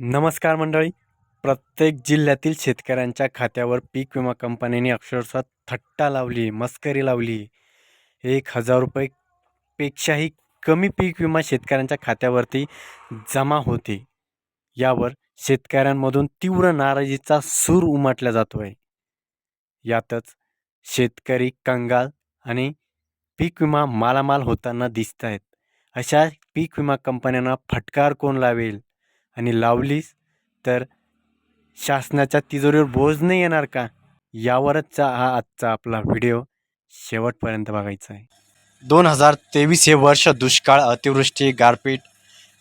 नमस्कार मंडळी. प्रत्येक जिल्ह्यातील शेतकऱ्यांच्या खात्यावर पीक विमा कंपन्यांनी अक्षरशः थट्टा लावली मस्करी लावली. एक हजार रुपये पेक्षाही कमी पीक विमा शेतकऱ्यांच्या खात्यावरती जमा होते. यावर शेतकऱ्यांमधून तीव्र नाराजीचा सूर उमटला जातो आहे यातच शेतकरी कंगाल आणि पीक विमा मालामाल होताना दिसत आहेत अशा पीक विमा कंपन्यांना फटकार कोण लावेल? आणि लावलीस तर शासनाच्या तिजोरीवर बोज नाही येणार का? यावरच हा आजचा आपला व्हिडिओ शेवटपर्यंत बघायचा आहे. दोन हजार तेवीस हे वर्ष दुष्काळ अतिवृष्टी गारपीट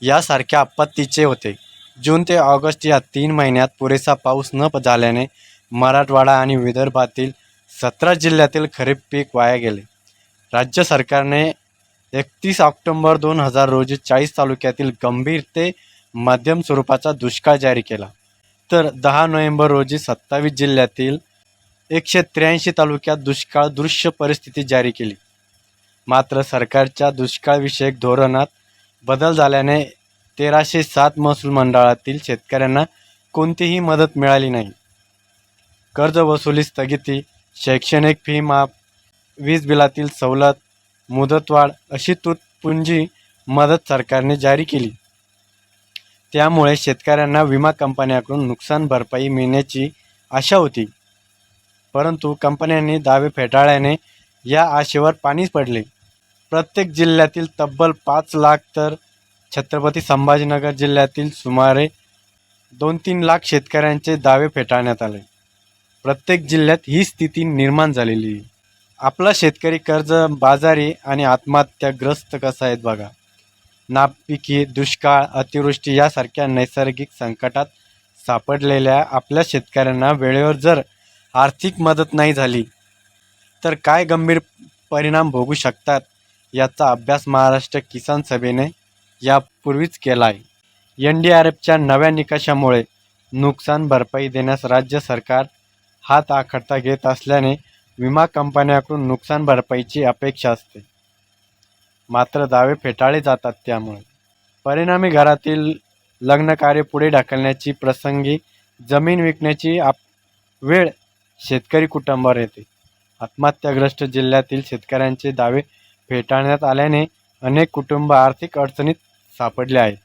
यासारख्या आपत्तीचे होते. जून ते ऑगस्ट या तीन महिन्यात पुरेसा पाऊस न प- झाल्याने मराठवाडा आणि विदर्भातील सतरा जिल्ह्यातील खरीप पीक वाया गेले. राज्य सरकारने एकतीस ऑक्टोंबर दोन हजार रोजी चाळीस तालुक्यातील गंभीर ते मध्यम स्वरूपाचा दुष्काळ जारी केला. तर दहा नोव्हेंबर रोजी सत्तावीस जिल्ह्यातील एकशे त्र्याऐंशी तालुक्यात दुष्काळ दृश्य परिस्थिती जारी केली. मात्र सरकारच्या दुष्काळविषयक धोरणात बदल झाल्याने तेराशे सात महसूल मंडळातील शेतकऱ्यांना कोणतीही मदत मिळाली नाही. कर्जवसुली स्थगिती शैक्षणिक फी माफ वीज बिलातील सवलत मुदतवाढ अशी तुटपुंजी मदत सरकारने जारी केली. त्यामुळे शेतकऱ्यांना विमा कंपन्याकडून नुकसान भरपाई मिळण्याची आशा होती. परंतु कंपन्यांनी दावे फेटाळल्याने या आशेवर पाणीच पडले. प्रत्येक जिल्ह्यातील तब्बल पाच लाख तर छत्रपती संभाजीनगर जिल्ह्यातील सुमारे दोन तीन लाख शेतकऱ्यांचे दावे फेटाळण्यात आले. प्रत्येक जिल्ह्यात ही स्थिती निर्माण झालेली आपला शेतकरी कर्ज बाजारी आणि आत्महत्याग्रस्त कसा आहेत बघा. नापिकी दुष्काळ अतिवृष्टी यासारख्या नैसर्गिक संकटात सापडलेल्या आपल्या शेतकऱ्यांना वेळेवर जर आर्थिक मदत नाही झाली तर काय गंभीर परिणाम भोगू शकतात याचा अभ्यास महाराष्ट्र किसान सभेने यापूर्वीच केला आहे एन डी आर एफच्या नव्या निकषामुळे नुकसान भरपाई देण्यास राज्य सरकार हात आखडता घेत असल्याने विमा कंपन्याकडून नुकसान भरपाईची अपेक्षा असते. मात्र दावे फेटाळले जातात त्यामुळे. परिणामी घरातील लग्नकार्य पुढे ढकलण्याची प्रसंगी जमीन विकण्याची आप वेळ शेतकरी कुटुंबावर येते. आत्महत्याग्रस्त जिल्ह्यातील शेतकऱ्यांचे दावे फेटाळण्यात आल्याने अनेक कुटुंब आर्थिक अडचणीत सापडले आहेत.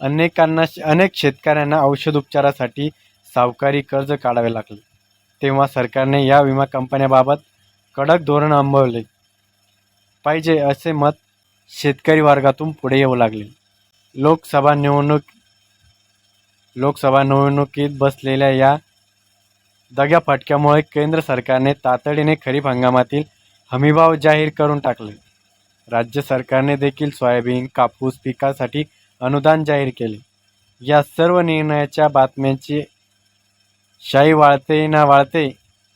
अनेकांना अनेक शेतकऱ्यांना औषध उपचारासाठी सावकारी कर्ज काढावे लागले. तेव्हा सरकारने या विमा कंपन्याबाबत कडक धोरण अंबवले पाहिजे असे मत शेतकरी वर्गातून पुढे येऊ लागले. लोकसभा निवडणूक लोकसभा निवडणुकीत बसलेल्या या दग्या फटक्यामुळे केंद्र सरकारने तातडीने खरीप हंगामातील हमीभाव जाहीर करून टाकले. राज्य सरकारने देखील सोयाबीन कापूस पिकासाठी अनुदान जाहीर केले. या सर्व निर्णयाच्या बातम्यांची शाई वाळते ना वाळते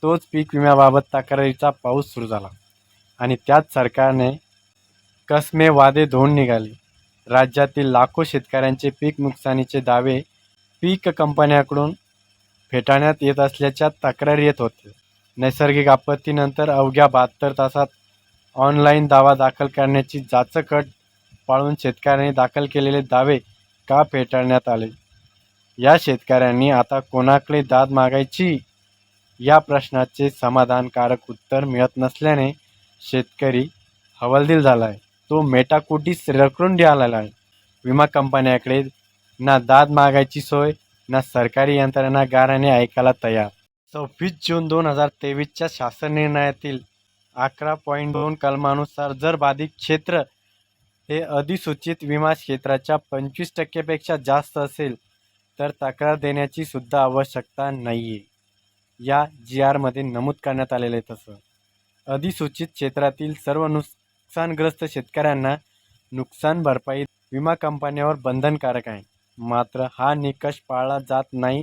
तोच पीक विम्याबाबत तक्रारीचा पाऊस सुरू झाला. आणि त्यात सरकारने कसमे वादे धुवून निघाले. राज्यातील लाखो शेतकऱ्यांचे पीक नुकसानीचे दावे पीक कंपन्याकडून फेटाळण्यात येत असल्याच्या तक्रारी येत होते नैसर्गिक आपत्तीनंतर अवघ्या बहात्तर तासात ऑनलाईन दावा दाखल करण्याची जाचकट पाळून शेतकऱ्यांनी दाखल केलेले दावे का फेटाळण्यात आले? या शेतकऱ्यांनी आता कोणाकडे दाद मागायची? या प्रश्नाचे समाधानकारक उत्तर मिळत नसल्याने शेतकरी हवालदिल झाला आहे तो मेटाकुटीस रखडून आलेला आहे. विमा कंपन्याकडे ना दाद मागायची सोय ना सरकारी यंत्रणा गाराने ऐकायला तयार. सव्वीस जून दोन हजार तेवीसच्या शासन निर्णयातील अकरा पॉईंट दोन कलमानुसार जर बाधित क्षेत्र हे अधिसूचित विमा क्षेत्राच्या पंचवीस टक्केपेक्षा जास्त असेल तर तक्रार देण्याची सुद्धा आवश्यकता नाही आहे या जी आरमध्ये नमूद करण्यात आलेलं आहे तसं. अधिसूचित क्षेत्रातील सर्व नुकसानग्रस्त शेतकऱ्यांना नुकसान भरपाई विमा कंपन्यावर बंधनकारक आहे. मात्र हा निकष पाळला जात नाही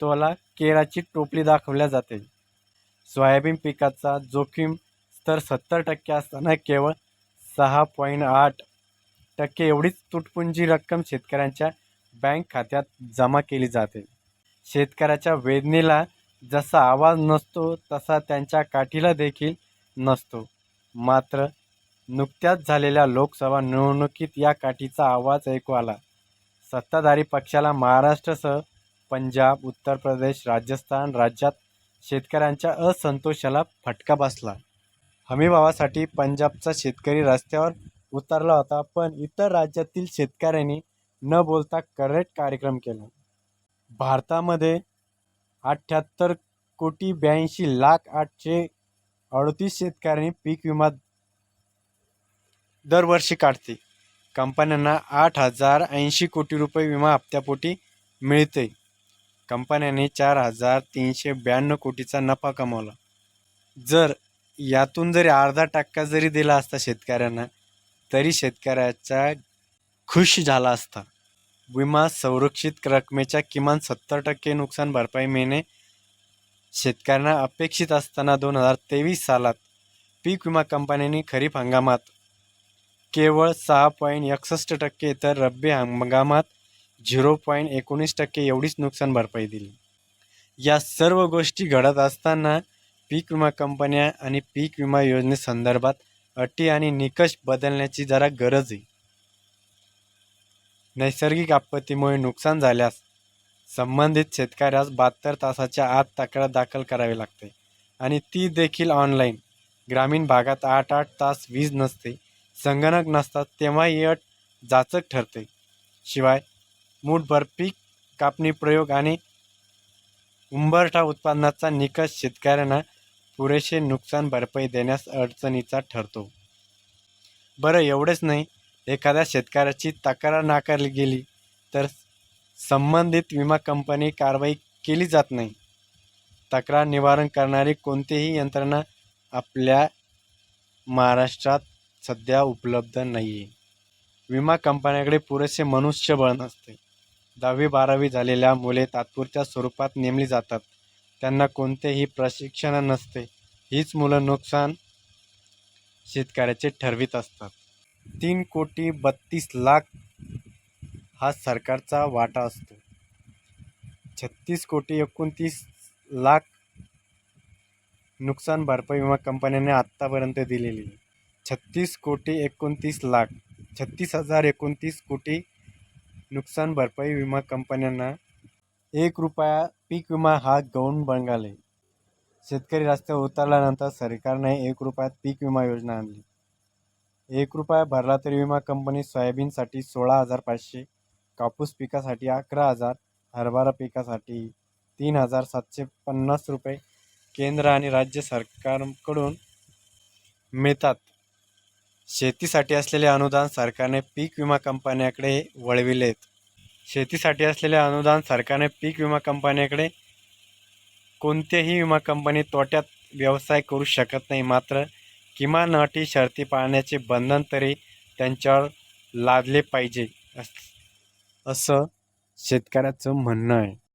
तोला केराची टोपली दाखवल्या जाते. सोयाबीन पिकाचा जोखीम स्तर सत्तर टक्के असताना केवळ सहा पॉईंट आठ टक्के एवढीच तुटपुंजी रक्कम शेतकऱ्यांच्या बँक खात्यात जमा केली जाते. शेतकऱ्याच्या वेदनेला जसा आवाज नसतो तसा त्यांच्या काठीला देखील नसतो. मात्र नुकत्याच झालेल्या लोकसभा निवडणुकीत या काठीचा आवाज ऐकू आला. सत्ताधारी पक्षाला महाराष्ट्रासह पंजाब उत्तर प्रदेश राजस्थान राज्यात शेतकऱ्यांच्या असंतोषाला फटका बसला. हमीभावासाठी पंजाबचा शेतकरी रस्त्यावर उतरला होता पण इतर राज्यातील शेतकऱ्यांनी न बोलता करेक्ट कार्यक्रम केला. भारतामध्ये अठ्ठ्याहत्तर कोटी ब्याऐंशी लाख आठशे अडतीस शेतकऱ्यांनी पीक विमा दरवर्षी काढते. कंपन्यांना आठ हजार ऐंशी कोटी रुपये विमा हप्त्यापोटी मिळते. कंपन्यांनी चार हजार तीनशे ब्याण्णव कोटीचा नफा कमावला. जर यातून जरी अर्धा टक्का जरी दिला असता शेतकऱ्यांना तरी शेतकऱ्याचा खुश झाला असता. विमा संरक्षित रकमेच्या किमान सत्तर टक्के नुकसान भरपाई मिळणे शेतकऱ्यांना अपेक्षित असताना दोन हजार तेवीस सालात पीक विमा कंपन्यांनी खरीप हंगामात केवळ सहा पॉईंट एकसष्ट टक्के तर रब्बी हंगामात झिरो पॉईंट एकोणीस टक्के एवढीच नुकसान भरपाई दिली. या सर्व गोष्टी घडत असताना पीक विमा कंपन्या आणि पीक विमा योजनेसंदर्भात अटी आणि निकष बदलण्याची जरा गरज आहे. नैसर्गिक आपत्तीमुळे नुकसान झाल्यास संबंधित शेतकऱ्यास बहात्तर तासाच्या आत तक्रार दाखल करावी लागते. आणि ती देखील ऑनलाईन ग्रामीण भागात आठ आठ तास वीज नसते संगणक नसतात तेव्हा ही अट जाचक ठरते. शिवाय मूठभर पीक कापणी प्रयोग आणि उंबरठा उत्पादनाचा निकष शेतकऱ्यांना पुरेसे नुकसान भरपाई देण्यास अडचणीचा ठरतो. बरं एवढेच नाही. एखाद्या शेतकऱ्याची तक्रार नाकारली गेली तर संबंधित विमा कंपनी कारवाई केली जात नाही. तक्रार निवारण करणारी कोणतीही यंत्रणा आपल्या महाराष्ट्रात सध्या उपलब्ध नाही आहे विमा कंपन्याकडे पुरेसे मनुष्यबळ नसते. दहावी बारावी झालेल्या मुले तात्पुरत्या स्वरूपात नेमली जातात. त्यांना कोणतेही प्रशिक्षण नसते. हीच मुलं नुकसान शेतकऱ्याचे ठरवित असतात. तीन कोटी बत्तीस लाख हा सरकारचा वाटा असतो. छत्तीस कोटी एकोणतीस लाख नुकसान भरपाई विमा कंपन्यांनी आत्तापर्यंत दिलेली. छत्तीस कोटी एकोणतीस लाख छत्तीस हजार एकोणतीस कोटी नुकसान भरपाई विमा कंपन्यांना एक रुपया पीक विमा हा गौण बंगाल. आहे शेतकरी रस्त्यावर उतरल्यानंतर सरकारने एक रुपयात पीक विमा योजना आणली. एक रुपया भरला तरी विमा कंपनी सोयाबीनसाठी सोळा हजार पाचशे कापूस पिकासाठी अकरा हजार हरभरा पिकासाठी तीन हजार सातशे पन्नास रुपये केंद्र आणि राज्य सरकारकडून मिळतात. शेतीसाठी असलेले अनुदान सरकारने पीक विमा कंपन्याकडे वळविलेत. शेतीसाठी असलेले अनुदान सरकारने पीक विमा कंपन्याकडे कोणत्याही विमा कंपनी तोट्यात व्यवसाय करू शकत नाही मात्र किमान अटी शर्ती पाळण्याचे बंधन तरी त्यांच्यावर लादले पाहिजे अस- असं शेतकऱ्याचं म्हणणं आहे.